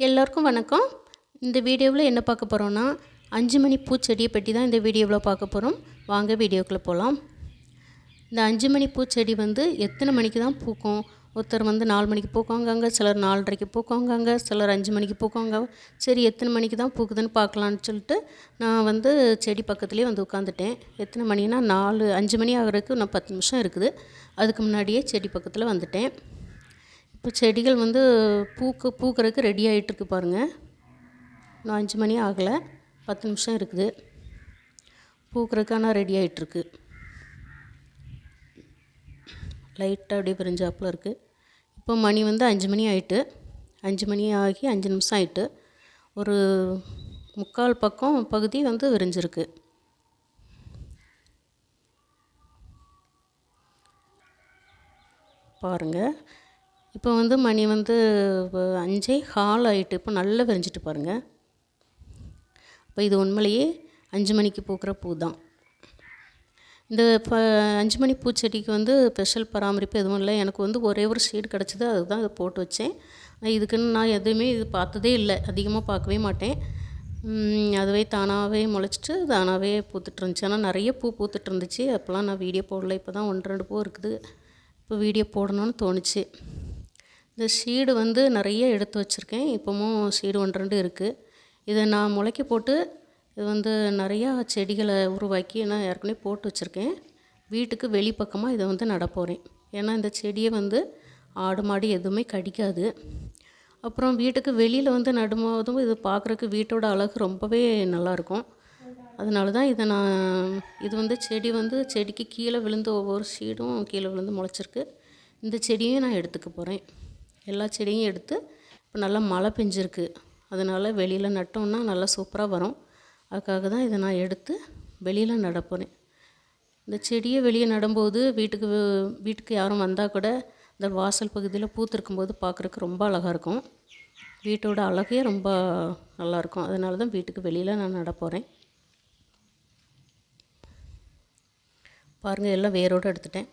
எல்லோருக்கும் வணக்கம். இந்த வீடியோவில் என்ன பார்க்க போகிறோன்னா அஞ்சு மணி பூச்செடியை பற்றி தான் இந்த வீடியோவில் பார்க்க போகிறோம் வாங்க வீடியோக்குள்ளே போகலாம் இந்த அஞ்சு மணி பூச்செடி வந்து எத்தனை மணிக்கு தான் பூக்கும்? ஒருத்தர் வந்து நாலு மணிக்கு பூக்குவாங்காங்க சிலர் நாலரைக்கு பூக்குவாங்க சிலர் அஞ்சு மணிக்கு பூக்குவாங்க. சரி எத்தனை மணிக்கு தான் பூக்குதுன்னு பார்க்கலான்னு சொல்லிட்டு நான் வந்து செடி பக்கத்துலேயே வந்து உட்காந்துட்டேன். எத்தனை மணினா நாலு அஞ்சு மணி ஆகிறதுக்கு இன்னும் பத்து நிமிஷம் இருக்குது. அதுக்கு முன்னாடியே செடி பக்கத்தில் வந்துட்டேன். இப்போ செடிகள் வந்து பூக்கு பூக்கிறதுக்கு ரெடி ஆகிட்டுருக்கு பாருங்கள் இன்னும் அஞ்சு மணி ஆகலை. பத்து நிமிஷம் இருக்குது. பூக்கிறதுக்கான ரெடி ஆகிட்டுருக்கு லைட்டாக அப்படியே பிரிஞ்சாப்பில் இருக்குது இப்போ மணி வந்து அஞ்சு மணி ஆகிட்டு அஞ்சு மணி ஆகி அஞ்சு நிமிஷம் ஆகிட்டு ஒரு முக்கால் பக்கம் பகுதி வந்து விரிஞ்சிருக்கு. பாருங்கள் இப்போ வந்து மணி வந்து அஞ்சே ஹால் ஆகிட்டு இப்போ நல்லா விரிஞ்சிட்டு பாருங்கள் இப்போ இது உண்மையிலேயே அஞ்சு மணிக்கு பூக்கிற பூ தான். இந்த இப்போ அஞ்சு மணி பூச்செடிக்கு வந்து ஸ்பெஷல் பராமரிப்பு எதுவும் இல்லை. எனக்கு வந்து ஒரே ஒரு சீடு கிடச்சிது அதுதான் அதை போட்டு வச்சேன். இதுக்குன்னு நான் எதுவுமே இது பார்த்ததே இல்லை. அதிகமாக பார்க்கவே மாட்டேன். அதுவே தானாகவே முளைச்சிட்டு தானாகவே பூத்துட்டு இருந்துச்சு. ஆனால் நிறைய பூ பூத்துட்டு இருந்துச்சு. அப்போல்லாம் நான் வீடியோ போடல. இப்போ தான் ஒன்று ரெண்டு பூ இருக்குது. இப்போ வீடியோ போடணும்னு தோணுச்சு. இந்த சீடு வந்து நிறைய எடுத்து வச்சுருக்கேன். இப்போவும் சீடு ஒன்று ரெண்டு இருக்குது இதை நான் முளைக்க போட்டு இது வந்து நிறையா செடிகளை உருவாக்கி நான் ஏற்கனவே போட்டு வச்சுருக்கேன். வீட்டுக்கு வெளிப்பக்கமாக இதை வந்து நடப்போகிறேன் ஏன்னா இந்த செடியை வந்து ஆடு மாடு எதுவுமே கடிக்காது. அப்புறம் வீட்டுக்கு வெளியில் வந்து நடும்போதும் இது பார்க்குறக்கு வீட்டோட அழகு ரொம்பவே நல்லாயிருக்கும் அதனால தான் இதை நான் இது வந்து செடி வந்து செடிக்கு கீழே விழுந்து ஒவ்வொரு சீடும் கீழே விழுந்து முளைச்சிருக்கு. இந்த செடியும் நான் எடுத்துக்க போகிறேன் எல்லா செடியும் எடுத்து இப்போ நல்லா மழை பெஞ்சிருக்கு. அதனால் வெளியில் நட்டோம்னா நல்லா சூப்பராக வரும். அதுக்காக தான் இதை நான் எடுத்து வெளியில் நடப்போனேன் இந்த செடியை வெளியே நடும்போது வீட்டுக்கு வீட்டுக்கு யாரும் வந்தால் கூட இந்த வாசல் பகுதியில் பூத்திருக்கும் போது பார்க்குறக்கு ரொம்ப அழகாக இருக்கும். வீட்டோட அழகே ரொம்ப நல்லாயிருக்கும் அதனால தான் வீட்டுக்கு வெளியில் நான் நடப்போகிறேன் பாருங்கள் எல்லாம் வேரோடு எடுத்துட்டேன்.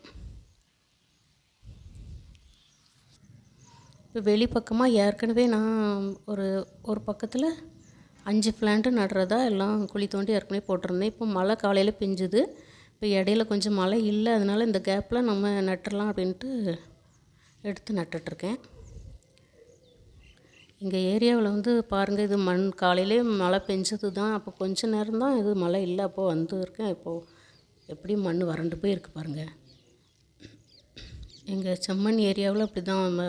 வெளிப்பக்கமாக ஏற்கனவே நான் ஒரு ஒரு பக்கத்தில் அஞ்சு பிளான்ட்டு நடுறதா எல்லாம் குழி தோண்டி ஏற்கனவே போட்டிருந்தேன். இப்போ மழை காலையில் பிஞ்சுது. இப்போ இடையில கொஞ்சம் மழை இல்லை அதனால் இந்த கேப்பில் நம்ம நட்டுடலாம் அப்படின்ட்டு எடுத்து நட்டுட்ருக்கேன் எங்கள் ஏரியாவில் வந்து பாருங்கள் இது மண் காலையிலே மழை பெஞ்சது தான் அப்போ கொஞ்ச நேரம் தான் இது மழை இல்லை அப்போது வந்து இருக்கேன் இப்போது எப்படி மண் வறண்டு போய் இருக்குது பாருங்கள் எங்கள் செம்மண் ஏரியாவில் அப்படி தான்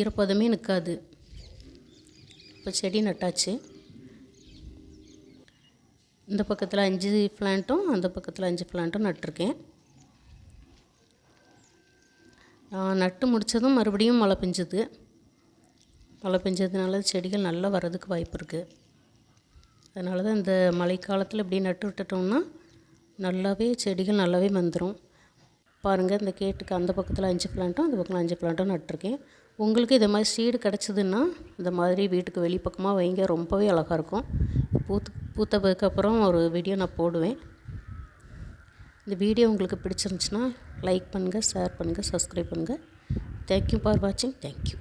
ஈரப்பதமே நிற்காது. இப்போ செடி நட்டாச்சு. இந்த பக்கத்தில் அஞ்சு பிளான்ட்டும் அந்த பக்கத்தில் அஞ்சு பிளான்ட்டும் நட்டிருக்கேன். நான் நட்டு முடித்ததும் மறுபடியும் மழை பெஞ்சுது. மழை பெஞ்சதுனால செடிகள் நல்லா வர்றதுக்கு வாய்ப்பு இருக்குது அதனால தான் இந்த மழைக்காலத்தில் இப்படி நட்டு விட்டுட்டோம்னா நல்லாவே செடிகள் நல்லாவே வந்துடும் பாருங்கள் இந்த கேட்டுக்கு அந்த பக்கத்தில் அஞ்சு பிளான்ட்டும் அந்த பக்கத்தில் அஞ்சு பிளான்ட்டும் நட்டிருக்கேன். உங்களுக்கு இதை மாதிரி சீடு கிடச்சிதுன்னா இந்த மாதிரி வீட்டுக்கு வெளிப்பக்கமாக வைங்க ரொம்பவே அழகாக இருக்கும். பூத்து பூத்ததுக்கப்புறம் ஒரு வீடியோ நான் போடுவேன். இந்த வீடியோ உங்களுக்கு பிடிச்சிருந்துச்சின்னா லைக் பண்ணுங்கள் ஷேர் பண்ணுங்கள் சப்ஸ்கிரைப் பண்ணுங்கள் தேங்க்யூ ஃபார் வாட்சிங் தேங்க்யூ